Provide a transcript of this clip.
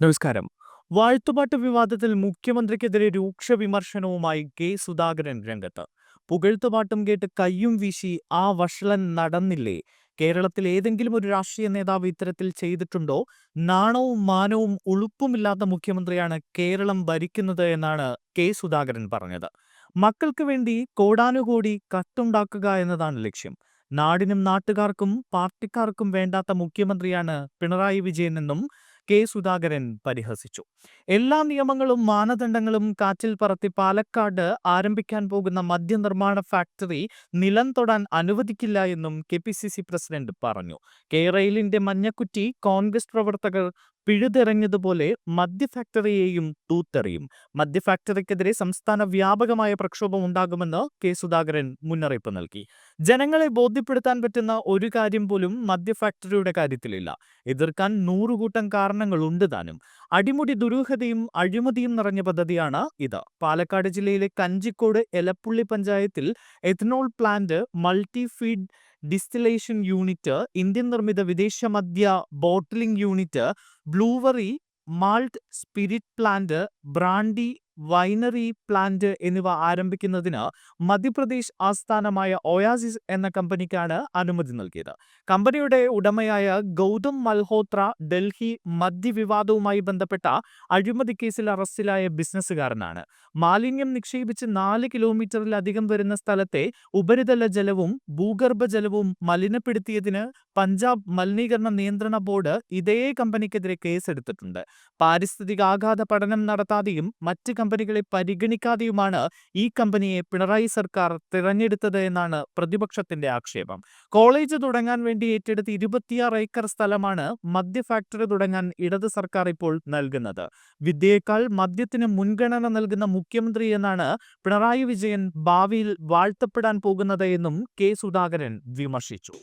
നമസ്കാരം. വാഴ്ത്തുപാട്ട് വിവാദത്തിൽ മുഖ്യമന്ത്രിക്കെതിരെ രൂക്ഷ വിമർശനവുമായി കെ. സുധാകരൻ രംഗത്ത്. പുകഴ്ത്തുപാട്ടും കേട്ട് കയ്യും വീശി ആ വഷളൻ നടന്നില്ലേ? കേരളത്തിൽ ഏതെങ്കിലും ഒരു രാഷ്ട്രീയ നേതാവ് ഇത്തരത്തിൽ ചെയ്തിട്ടുണ്ടോ? നാണവും മാനവും ഉളുപ്പുമില്ലാത്ത മുഖ്യമന്ത്രിയാണ് കേരളം ഭരിക്കുന്നത് എന്നാണ് കെ. സുധാകരൻ പറഞ്ഞത്. മക്കൾക്ക് വേണ്ടി കോടാനുകോടി കത്തുണ്ടാക്കുക എന്നതാണ് ലക്ഷ്യം. നാടിനും നാട്ടുകാർക്കും പാർട്ടിക്കാർക്കും വേണ്ടാത്ത മുഖ്യമന്ത്രിയാണ് പിണറായി വിജയൻ എന്നും കെ. സുധാകരൻ പരിഹസിച്ചു. എല്ലാ നിയമങ്ങളും മാനദണ്ഡങ്ങളും കാറ്റിൽ പറത്തി പാലക്കാട് ആരംഭിക്കാൻ പോകുന്ന മദ്യനിർമ്മാണ ഫാക്ടറി നിലം തൊടാൻ അനുവദിക്കില്ല എന്നും കെ. പ്രസിഡന്റ് പറഞ്ഞു. കെ. റെയിലിന്റെ മഞ്ഞക്കുറ്റി കോൺഗ്രസ് പ്രവർത്തകർ പിഴുതെറിഞ്ഞതുപോലെ മദ്യ ഫാക്ടറിയെയും തൂത്തെറിയും. മദ്യ ഫാക്ടറിക്കെതിരെ സംസ്ഥാന വ്യാപകമായ പ്രക്ഷോഭം ഉണ്ടാകുമെന്ന് കെ. സുധാകരൻ മുന്നറിയിപ്പ് നൽകി. ജനങ്ങളെ ബോധ്യപ്പെടുത്താൻ പറ്റുന്ന ഒരു കാര്യം പോലും മദ്യ ഫാക്ടറിയുടെ കാര്യത്തിലില്ല. എതിർക്കാൻ നൂറുകൂട്ടം കാരണങ്ങളുണ്ട് താനും. അടിമുടി ദുരൂഹതയും അഴിമതിയും നിറഞ്ഞ പദ്ധതിയാണ് ഇത്. പാലക്കാട് ജില്ലയിലെ കഞ്ചിക്കോട് എലപ്പുള്ളി പഞ്ചായത്തിൽ ethanol plant multi feed distillation unit Indian നിർമ്മിത വിദേശ മദ്യ bottling unit brewery malt spirit plant brandy winery plant എന്നിവ ആരംഭിക്കുന്നതിന് മധ്യപ്രദേശ് ആസ്ഥാനമായ ഒയാസിസ് എന്ന കമ്പനിക്കാണ് അനുമതി നൽകിയത്. കമ്പനിയുടെ ഉടമയായ ഗൗതം മൽഹോത്ര ഡൽഹി മദ്യവിവാദവുമായി ബന്ധപ്പെട്ട അഴിമതി കേസിൽ അറസ്റ്റിലായ ബിസിനസ്സുകാരനാണ്. മാലിന്യം നിക്ഷേപിച്ച് നാല് കിലോമീറ്ററിലധികം വരുന്ന സ്ഥലത്തെ ഉപരിതല ജലവും ഭൂഗർഭ ജലവും മലിനപ്പെടുത്തിയതിന് പഞ്ചാബ് മലിനീകരണ നിയന്ത്രണ ബോർഡ് ഇതേ കമ്പനിക്കെതിരെ കേസെടുത്തിട്ടുണ്ട്. പാരിസ്ഥിതികാഘാത പഠനം നടത്താതെയും മറ്റ് കമ്പനികളെ പരിഗണിക്കാതെയുമാണ് ഈ കമ്പനിയെ പിണറായി സർക്കാർ തിരഞ്ഞെടുത്തത് എന്നാണ് പ്രതിപക്ഷത്തിന്റെ ആക്ഷേപം. കോളേജ് തുടങ്ങാൻ വേണ്ടി ഏറ്റെടുത്ത് ഇരുപത്തിയാറ് ഏക്കർ സ്ഥലമാണ് മദ്യ ഫാക്ടറി തുടങ്ങാൻ ഇടത് സർക്കാർ ഇപ്പോൾ നൽകുന്നത്. വിദ്യയേക്കാൾ മദ്യത്തിന് മുൻഗണന നൽകുന്ന മുഖ്യമന്ത്രി എന്നാണ് പിണറായി വിജയൻ ഭാവിയിൽ വാഴ്ത്തപ്പെടാൻ പോകുന്നത് എന്നും കെ സുധാകരൻ വിമർശിച്ചു.